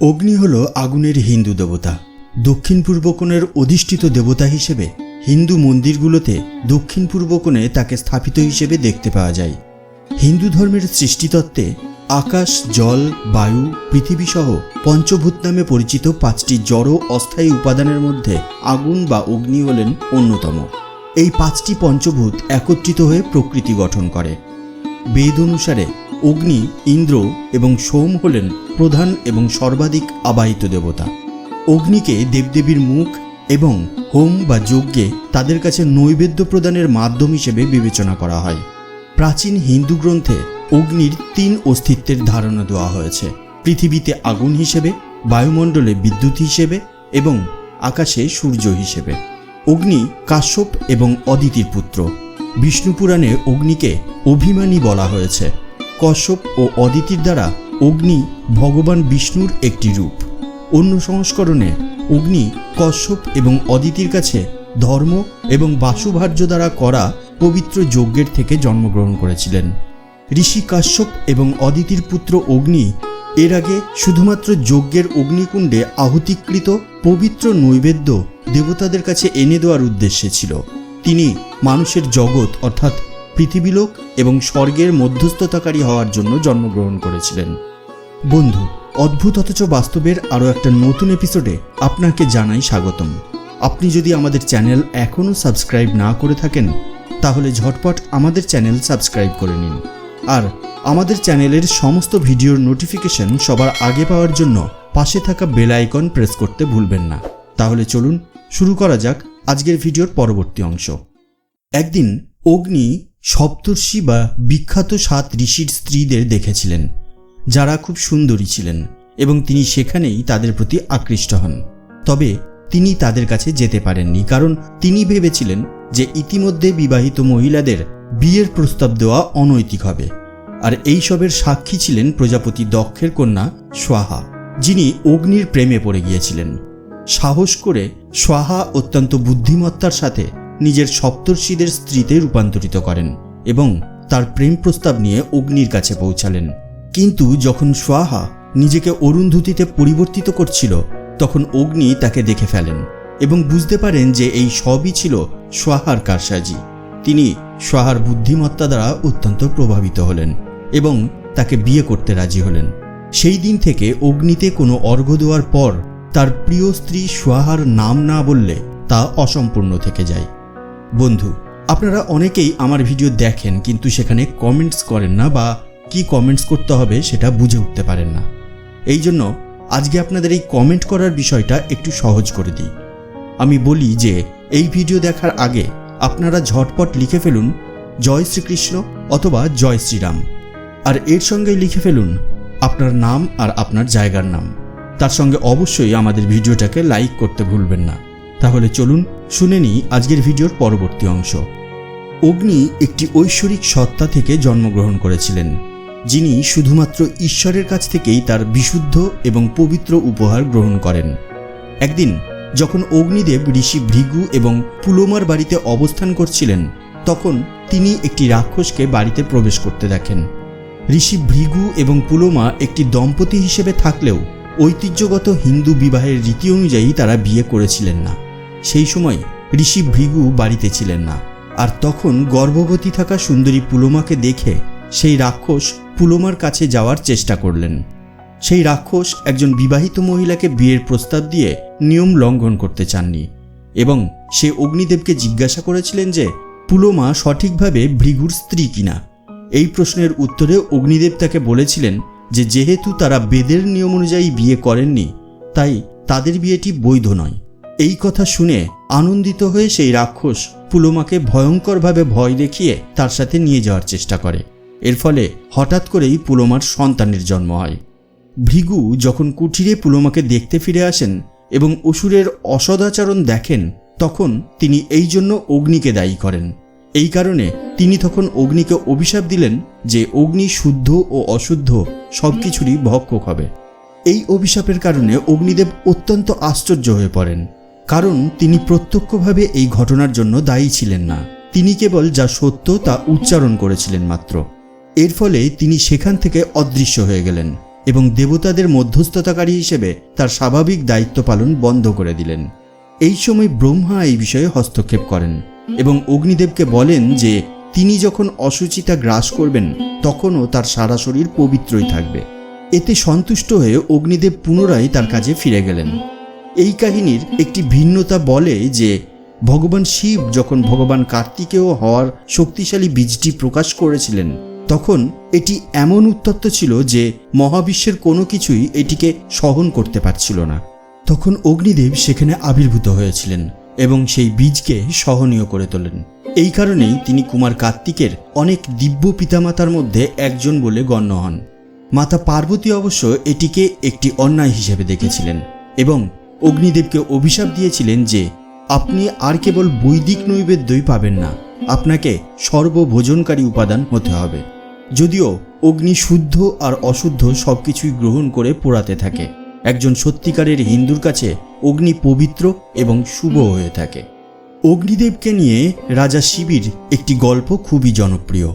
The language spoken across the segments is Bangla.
অগ্নি হল আগুনের হিন্দু দেবতা। দক্ষিণ পূর্ব কোণের অধিষ্ঠিত দেবতা হিসেবে হিন্দু মন্দিরগুলোতে দক্ষিণ পূর্ব কোণে তাকে স্থাপিত হিসেবে দেখতে পাওয়া যায়। হিন্দু ধর্মের সৃষ্টিতত্ত্বে আকাশ, জল, বায়ু, পৃথিবী সহ পঞ্চভূত নামে পরিচিত পাঁচটি জড় অস্থায়ী উপাদানের মধ্যে আগুন বা অগ্নি হলেন অন্যতম। এই পাঁচটি পঞ্চভূত একত্রিত হয়ে প্রকৃতি গঠন করে। বেদ অনুসারে অগ্নি, ইন্দ্র এবং সোম হলেন প্রধান এবং সর্বাধিক আবাহিত দেবতা। অগ্নিকে দেবদেবীর মুখ এবং হোম বা যজ্ঞে তাদের কাছে নৈবেদ্য প্রদানের মাধ্যম হিসেবে বিবেচনা করা হয়। প্রাচীন হিন্দু গ্রন্থে অগ্নির তিন অস্তিত্বের ধারণা দেওয়া হয়েছে। পৃথিবীতে আগুন হিসেবে, বায়ুমণ্ডলে বিদ্যুৎ হিসেবে এবং আকাশে সূর্য হিসেবে। অগ্নি কাশ্যপ এবং অদিতির পুত্র। বিষ্ণু পুরাণে অগ্নিকে অভিমানী বলা হয়েছে। কশ্যপ ও অদিতির দ্বারা অগ্নি ভগবান বিষ্ণুর একটি রূপ। অন্য সংস্করণে অগ্নি কশ্যপ এবং অদিতির কাছে ধর্ম এবং বাসুভার্য দ্বারা করা পবিত্র যজ্ঞের থেকে জন্মগ্রহণ করেছিলেন। ঋষি কাশ্যপ এবং অদিতির পুত্র অগ্নি এর আগে শুধুমাত্র যজ্ঞের অগ্নিকুণ্ডে আহুতিকৃত পবিত্র নৈবেদ্য দেবতাদের কাছে এনে দেওয়ার উদ্দেশ্যে ছিল। তিনি মানুষের জগৎ অর্থাৎ পৃথিবীলোক এবং স্বর্গের মধ্যস্থতাকারী হওয়ার জন্য জন্মগ্রহণ করেছিলেন। বন্ধু, অদ্ভুত অথচ বাস্তবের আরও একটা নতুন এপিসোডে আপনাকে জানাই স্বাগতম। আপনি যদি আমাদের চ্যানেল এখনও সাবস্ক্রাইব না করে থাকেন, তাহলে ঝটপট আমাদের চ্যানেল সাবস্ক্রাইব করে নিন। আর আমাদের চ্যানেলের সমস্ত ভিডিওর নোটিফিকেশন সবার আগে পাওয়ার জন্য পাশে থাকা বেল আইকন প্রেস করতে ভুলবেন না। তাহলে চলুন, শুরু করা যাক আজকের ভিডিওর পরবর্তী অংশ। একদিন অগ্নি সপ্তর্ষি বা বিখ্যাত সাত ঋষির স্ত্রীদের দেখেছিলেন, যারা খুব সুন্দরী ছিলেন এবং তিনি সেখানেই তাদের প্রতি আকৃষ্ট হন। তবে তিনি তাদের কাছে যেতে পারেননি, কারণ তিনি ভেবেছিলেন যে ইতিমধ্যে বিবাহিত মহিলাদের বিয়ের প্রস্তাব দেওয়া অনৈতিক হবে। আর এই সবের সাক্ষী ছিলেন প্রজাপতি দক্ষের কন্যা সোহা যিনি অগ্নির প্রেমে পড়ে গিয়েছিলেন। সাহস করে সোহা অত্যন্ত বুদ্ধিমত্তার সাথে নিজের সপ্তর্ষিদের স্ত্রীতে রূপান্তরিত করেন এবং তার প্রেম প্রস্তাব নিয়ে অগ্নির কাছে পৌঁছালেন। কিন্তু যখন সোয়াহা নিজেকে অরুন্ধতিতে পরিবর্তিত করছিল, তখন অগ্নি তাকে দেখে ফেলেন এবং বুঝতে পারেন যে এই সবই ছিল সোয়াহার কারসাজি। তিনি সোহার বুদ্ধিমত্তা দ্বারা অত্যন্ত প্রভাবিত হলেন এবং তাকে বিয়ে করতে রাজি হলেন। সেই দিন থেকে অগ্নিতে কোনো অর্ঘ্য দেওয়ার পর তার প্রিয় স্ত্রী সোহার নাম না বললে তা অসম্পূর্ণ থেকে যায়। বন্ধু, আপনারা অনেকেই আমার ভিডিও দেখেন, কিন্তু সেখানে কমেন্টস করেন না বা কি কমেন্টস করতে হবে সেটা বুঝে উঠতে পারেন না। এই জন্য আজকে আপনাদের এই কমেন্ট করার বিষয়টা একটু সহজ করে দিই। আমি বলি যে, এই ভিডিও দেখার আগে আপনারা ঝটপট লিখে ফেলুন, জয় শ্রীকৃষ্ণ অথবা জয় শ্রীরাম আর এর সঙ্গে লিখে ফেলুন আপনার নাম আর আপনার জায়গার নাম। তার সঙ্গে অবশ্যই আমাদের ভিডিওটাকে লাইক করতে ভুলবেন না। তাহলে চলুন শুনে নিই আজকের ভিডিওর পরবর্তী অংশ। অগ্নি একটি ঐশ্বরিক সত্তা থেকে জন্মগ্রহণ করেছিলেন, যিনি শুধুমাত্র ঈশ্বরের কাছ থেকেই তার বিশুদ্ধ এবং পবিত্র উপহার গ্রহণ করেন। একদিন, যখন অগ্নিদেব ঋষি ভৃগু এবং পুলোমার বাড়িতে অবস্থান করছিলেন, তখন তিনি একটি রাক্ষসকে বাড়িতে প্রবেশ করতে দেখেন। ঋষি ভৃগু এবং পুলোমা একটি দম্পতি হিসেবে থাকলেও ঐতিহ্যগত হিন্দু বিবাহের রীতি অনুযায়ী তারা বিয়ে করেছিলেন না। সেই সময় ঋষি ভৃগু বাড়িতে ছিলেন না। আর তখন গর্ভবতী থাকা সুন্দরী পুলোমাকে দেখে সেই রাক্ষস পুলোমার কাছে যাওয়ার চেষ্টা করলেন। সেই রাক্ষস একজন বিবাহিত মহিলাকে বিয়ের প্রস্তাব দিয়ে নিয়ম লঙ্ঘন করতে চাননি এবং সে অগ্নিদেবকে জিজ্ঞাসা করেছিলেন যে, পুলোমা সঠিকভাবে ভৃগুর স্ত্রী কিনা? এই প্রশ্নের উত্তরে অগ্নিদেব তাকে বলেছিলেন যে, যেহেতু তারা বেদের নিয়ম অনুযায়ী বিয়ে করেননি, তাই তাদের বিয়েটি বৈধ নয়। এই কথা শুনে আনন্দিত হয়ে সেই রাক্ষস পুলোমাকে ভয়ঙ্করভাবে ভয় দেখিয়ে তার সাথে নিয়ে যাওয়ার চেষ্টা করে। এর ফলে হঠাৎ করেই পুলোমার সন্তানের জন্ম হয়। ভৃগু যখন কুঠিরে পুলোমাকে দেখতে ফিরে আসেন এবং অসুরের অসদাচরণ দেখেন, তখন তিনি এই জন্য অগ্নিকে দায়ী করেন। এই কারণে তিনি তখন অগ্নিকে অভিশাপ দিলেন যে অগ্নি শুদ্ধ ও অশুদ্ধ সব কিছুরই ভক্ষক হবে। এই অভিশাপের কারণে অগ্নিদেব অত্যন্ত আশ্চর্য হয়ে পড়েন। কারণ তিনি প্রত্যক্ষভাবে এই ঘটনার জন্য দায়ী ছিলেন না। তিনি কেবল যা সত্য তা উচ্চারণ করেছিলেন মাত্র। এর ফলে তিনি সেখান থেকে অদৃশ্য হয়ে গেলেন এবং দেবতাদের মধ্যস্থতাকারী হিসেবে তার স্বাভাবিক দায়িত্ব পালন বন্ধ করে দিলেন। এই সময় ব্রহ্মা এই বিষয়ে হস্তক্ষেপ করেন এবং অগ্নিদেবকে বলেন যে, তিনি যখন অসুচিতা গ্রাস করবেন, তখনও তার সারা শরীর পবিত্রই থাকবে। এতে সন্তুষ্ট হয়ে অগ্নিদেব পুনরায় তার কাজে ফিরে গেলেন। এই কাহিনীর একটি ভিন্নতা বলে যে, ভগবান শিব যখন ভগবান কার্তিকেয় হওয়ার শক্তিশালী বীজটি প্রকাশ করেছিলেন, তখন এটি এমন উত্তপ্ত ছিল যে, মহাবিশ্বের কোনো কিছুই এটিকে সহন করতে পারছিল না। তখন অগ্নিদেব সেখানে আবির্ভূত হয়েছিলেন এবং সেই বীজকে সহনীয় করে তোলেন। এই কারণেই তিনি কুমার কার্তিকের অনেক দিব্য পিতামাতার মধ্যে একজন বলে গণ্য হন। মাতা পার্বতী অবশ্য এটিকে একটি অন্যায় হিসেবে দেখেছিলেন এবং অগ্নিদেবকে অভিশাপ দিয়েছিলেন যে, আপনি আর কেবল বৈদিক নৈবেদ্যই পাবেন না। আপনাকে সর্বভোজনকারী উপাদান হতে হবে। যদিও অগ্নি শুদ্ধ আর অশুদ্ধ সব কিছুই গ্রহণ করে পোড়াতে থাকে। একজন সত্যিকারের হিন্দুর কাছে অগ্নি পবিত্র এবং শুভ হয়ে থাকে। অগ্নিদেবকে নিয়ে রাজা শিবির একটি গল্প খুবই জনপ্রিয়।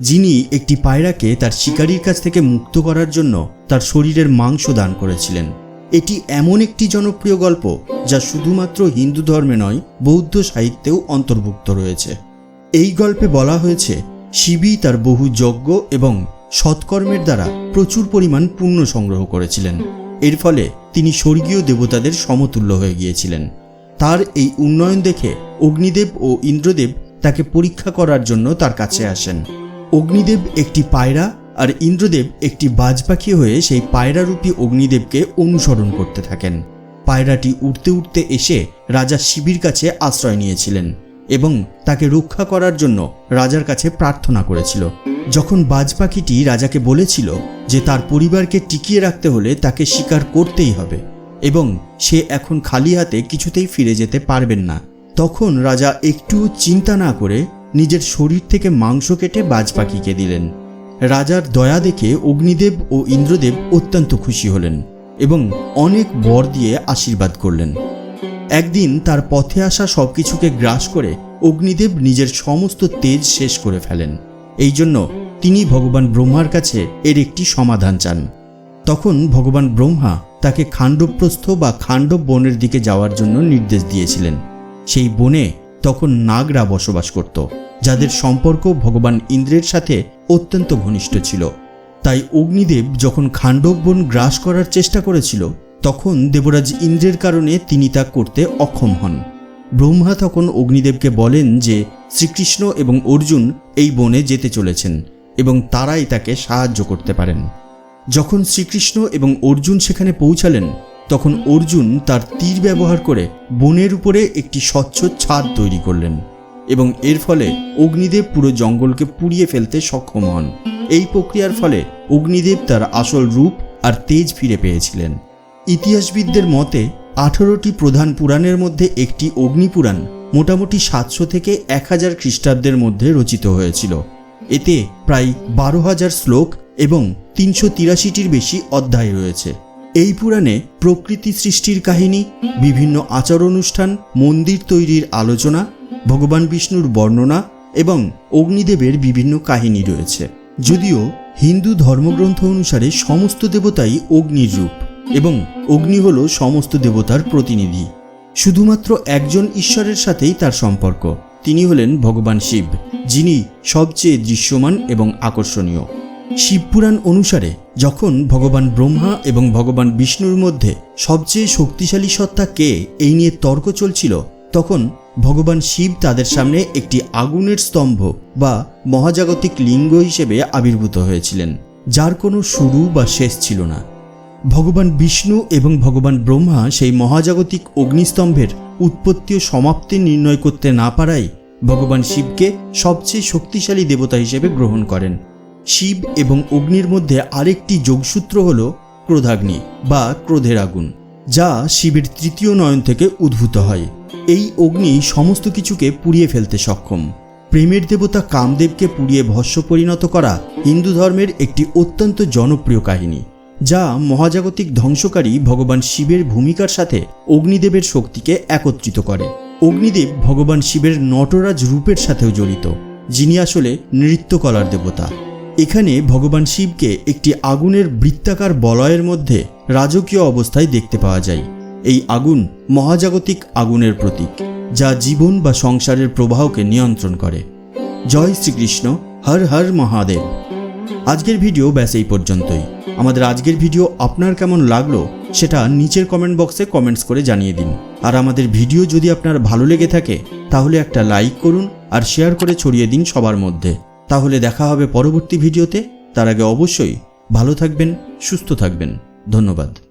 যিনি একটি পায়রাকে তার শিকারীর কাছ থেকে মুক্ত করার জন্য তার শরীরের মাংস দান করেছিলেন। এটি এমন একটি জনপ্রিয় গল্প যা শুধুমাত্র হিন্দু ধর্মে নয়, বৌদ্ধ সাহিত্যেও অন্তর্ভুক্ত রয়েছে। এই গল্পে বলা হয়েছে, শিবই তার বহু যজ্ঞ এবং সৎকর্মের দ্বারা প্রচুর পরিমাণ পুণ্য সংগ্রহ করেছিলেন। এর ফলে তিনি স্বর্গীয় দেবতাদের সমতুল্য হয়ে গিয়েছিলেন। তার এই উন্নয়ন দেখে অগ্নিদেব ও ইন্দ্রদেব তাকে পরীক্ষা করার জন্য তার কাছে আসেন। অগ্নিদেব একটি পায়রা আর ইন্দ্রদেব একটি বাজ পাখি হয়ে সেই পায়রারূপী অগ্নিদেবকে অনুসরণ করতে থাকেন। পায়রাটি উড়তে উড়তে এসে রাজা শিবির কাছে আশ্রয় নিয়েছিলেন এবং তাকে রক্ষা করার জন্য রাজার কাছে প্রার্থনা করেছিল। যখন বাজ পাখিটি রাজাকে বলেছিল যে তার পরিবারকে টিকিয়ে রাখতে হলে তাকে স্বীকার করতেই হবে এবং সে এখন খালি হাতে কিছুতেই ফিরে যেতে পারবেন না, তখন রাজা একটু চিন্তা না করে নিজের শরীর থেকে মাংস কেটে বাজ পাখিকে দিলেন। রাজার দয়া দেখে অগ্নিদেব ও ইন্দ্রদেব অত্যন্ত খুশি হলেন এবং অনেক বর দিয়ে আশীর্বাদ করলেন। একদিন তার পথে আসা সবকিছুকে গ্রাস করে অগ্নিদেব নিজের সমস্ত তেজ শেষ করে ফেলেন। এই জন্য তিনি ভগবান ব্রহ্মার কাছে এর একটি সমাধান চান। তখন ভগবান ব্রহ্মা তাকে খাণ্ডবপ্রস্থ বা খাণ্ডব বনের দিকে যাওয়ার জন্য নির্দেশ দিয়েছিলেন। সেই বনে তখন নাগরা বসবাস করত। যাদের সম্পর্ক ভগবান ইন্দ্রের সাথে অত্যন্ত ঘনিষ্ঠ ছিল। তাই অগ্নিদেব যখন খাণ্ডব বন গ্রাস করার চেষ্টা করেছিল, তখন দেবরাজ ইন্দ্রের কারণে তিনি তা করতে অক্ষম হন। ব্রহ্মা তখন অগ্নিদেবকে বলেন যে, শ্রীকৃষ্ণ এবং অর্জুন এই বনে যেতে চলেছেন এবং তারাই তাকে সাহায্য করতে পারেন। যখন শ্রীকৃষ্ণ এবং অর্জুন সেখানে পৌঁছালেন, তখন অর্জুন তার তীর ব্যবহার করে বনের উপরে একটি স্বচ্ছ ছাদ তৈরি করলেন। এবং এর ফলে অগ্নিদেব পুরো জঙ্গলকে পুড়িয়ে ফেলতে সক্ষম হন। এই প্রক্রিয়ার ফলে অগ্নিদেব তার আসল রূপ আর তেজ ফিরে পেয়েছিলেন। ইতিহাসবিদদের মতে, আঠারোটি প্রধান পুরাণের মধ্যে একটি অগ্নিপুরাণ মোটামুটি সাতশো থেকে এক হাজার খ্রিস্টাব্দের মধ্যে রচিত হয়েছিল। এতে প্রায় বারো হাজার শ্লোক এবং তিনশো তিরাশিটির বেশি অধ্যায় রয়েছে। এই পুরাণে প্রকৃতি সৃষ্টির কাহিনী, বিভিন্ন আচার অনুষ্ঠান, মন্দির তৈরির আলোচনা ভগবান বিষ্ণুর বর্ণনা এবং অগ্নিদেবের বিভিন্ন কাহিনী রয়েছে। যদিও হিন্দু ধর্মগ্রন্থ অনুসারে সমস্ত দেবতাই অগ্নির রূপ এবং অগ্নি হল সমস্ত দেবতার প্রতিনিধি। শুধুমাত্র একজন ঈশ্বরের সাথেই তার সম্পর্ক। তিনি হলেন ভগবান শিব, যিনি সবচেয়ে দৃশ্যমান এবং আকর্ষণীয়। শিবপুরাণ অনুসারে যখন ভগবান ব্রহ্মা এবং ভগবান বিষ্ণুর মধ্যে সবচেয়ে শক্তিশালী সত্তা কে এই নিয়ে তর্ক চলছিল, তখন ভগবান শিব তাদের সামনে একটি আগুনের স্তম্ভ বা মহাজাগতিক লিঙ্গ হিসেবে আবির্ভূত হয়েছিলেন, যার কোনো শুরু বা শেষ ছিল না। ভগবান বিষ্ণু এবং ভগবান ব্রহ্মা সেই মহাজাগতিক অগ্নিস্তম্ভের উৎপত্তি ও সমাপ্তি নির্ণয় করতে না পারায় ভগবান শিবকে সবচেয়ে শক্তিশালী দেবতা হিসেবে গ্রহণ করেন। শিব এবং অগ্নির মধ্যে আরেকটি যোগসূত্র হল ক্রোধাগ্নি বা ক্রোধের আগুন, যা শিবের তৃতীয় নয়ন থেকে উদ্ভূত হয়। এই অগ্নি সমস্ত কিছুকে পুড়িয়ে ফেলতে সক্ষম। প্রেমের দেবতা কামদেবকে পুড়িয়ে ভস্য পরিণত করা হিন্দু ধর্মের একটি অত্যন্ত জনপ্রিয় কাহিনী, যা মহাজাগতিক ধ্বংসকারী ভগবান শিবের ভূমিকার সাথে অগ্নিদেবের শক্তিকে একত্রিত করে। অগ্নিদেব ভগবান শিবের নটরাজ রূপের সাথেও জড়িত, যিনি আসলে নৃত্যকলার দেবতা। এখানে ভগবান শিবকে একটি আগুনের বৃত্তাকার বলয়ের মধ্যে রাজকীয় অবস্থায় দেখতে পাওয়া যায়। এই আগুন মহাজাগতিক আগুনের প্রতীক, যা জীবন বা সংসারের প্রবাহকে নিয়ন্ত্রণ করে। জয় শ্রীকৃষ্ণ, হর হর মহাদেব। আজকের ভিডিও ব্যাস এই পর্যন্তই। আমাদের আজকের ভিডিও আপনার কেমন লাগল, সেটা নিচের কমেন্ট বক্সে কমেন্টস করে জানিয়ে দিন। আর আমাদের ভিডিও যদি আপনার ভালো লেগে থাকে, তাহলে একটা লাইক করুন আর শেয়ার করে ছড়িয়ে দিন সবার মধ্যে। তাহলে দেখা হবে পরবর্তী ভিডিওতে। তার আগে অবশ্যই ভালো থাকবেন, সুস্থ থাকবেন। ধন্যবাদ।